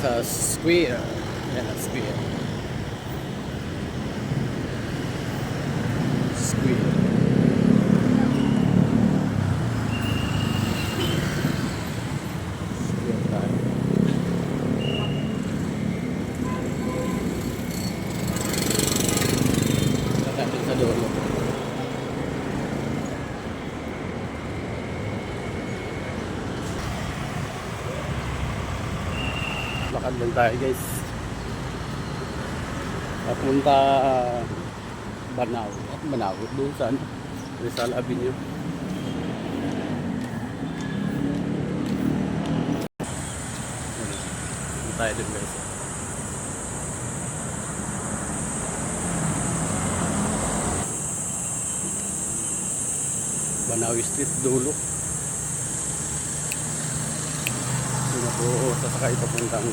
sa square. Yan, square. Square. Square tayo. Lakad lang tayo guys. Papunta Banaw. At Banaw. Doon saan? Rizal Avenue. Doon tayo din guys. Banawi Street, dulo. Doon ako sasakay papuntang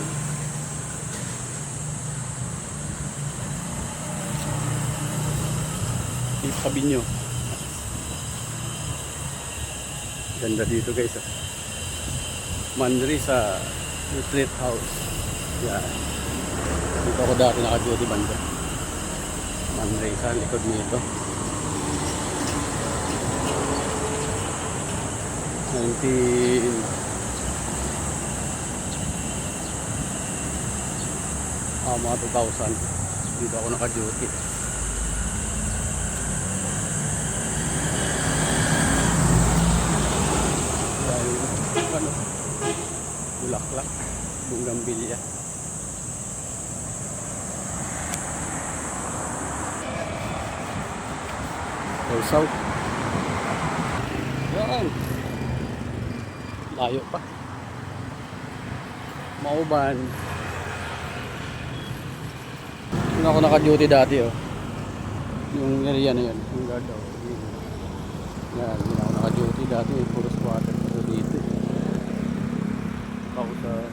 Pabinyo. Ganda dito guys. ah. Mandri sa retreat house. Yan. Dito ako dati naka-duty banda. Mandri sa likod nito. 19 ah, mga 2000 dito ako naka-duty. Ano bulaklak bunggambilya Kausaw yan. Layo pa. Mauban yun ako naka-duty dati oh. Yung area na yun yung guard oh yan yun ako naka-duty dati puro squatter pero dito. Kausan.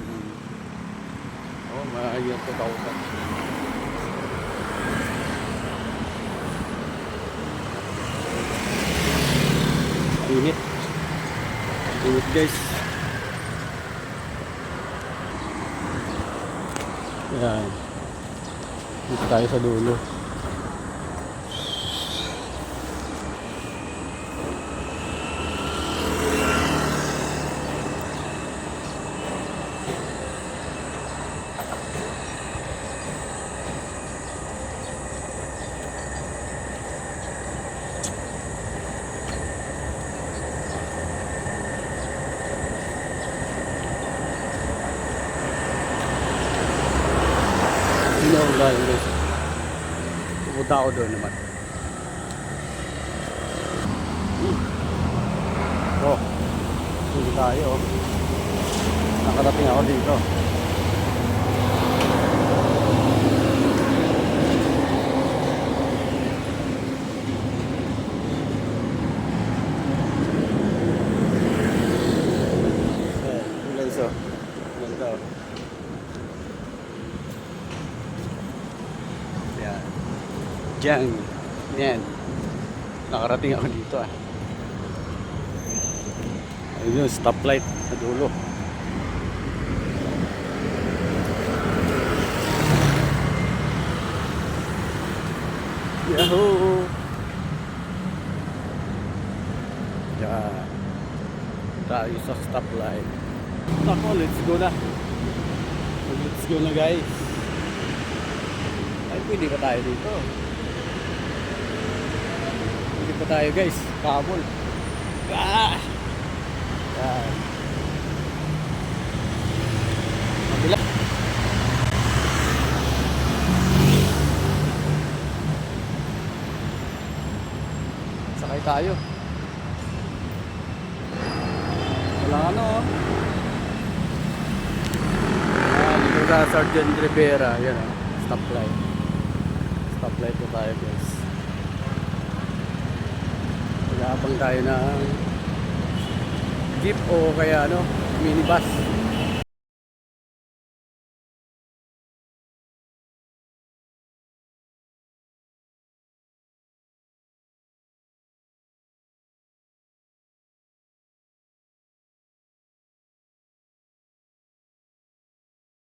Oh maayos ko kausan. Init. Init guys. Yan dito tayo sa dulo Hindi ako galing guys. Pupunta ako doon naman. Oh. Hindi tayo. Nakarating ako dito. Eh, yung guys oh. Ganda oh. Yan. Diyan. Yan. Nakarating ako dito ah. Ayun yung stoplight sa dulo. Yahoo! Yan. Tayo sa stoplight. Nako, let's go na. Let's go na guys. Ay, pwede pa tayo dito. Pa tayo guys. Kabol. Ah! Yan. Mabila. Sakay tayo. Wala ano oh. Ah, dito sa Sergeant Rivera. Yan oh. Stoplight. Stoplight po tayo guys. Nagabang tayo ng jeep o kaya ano, minibus.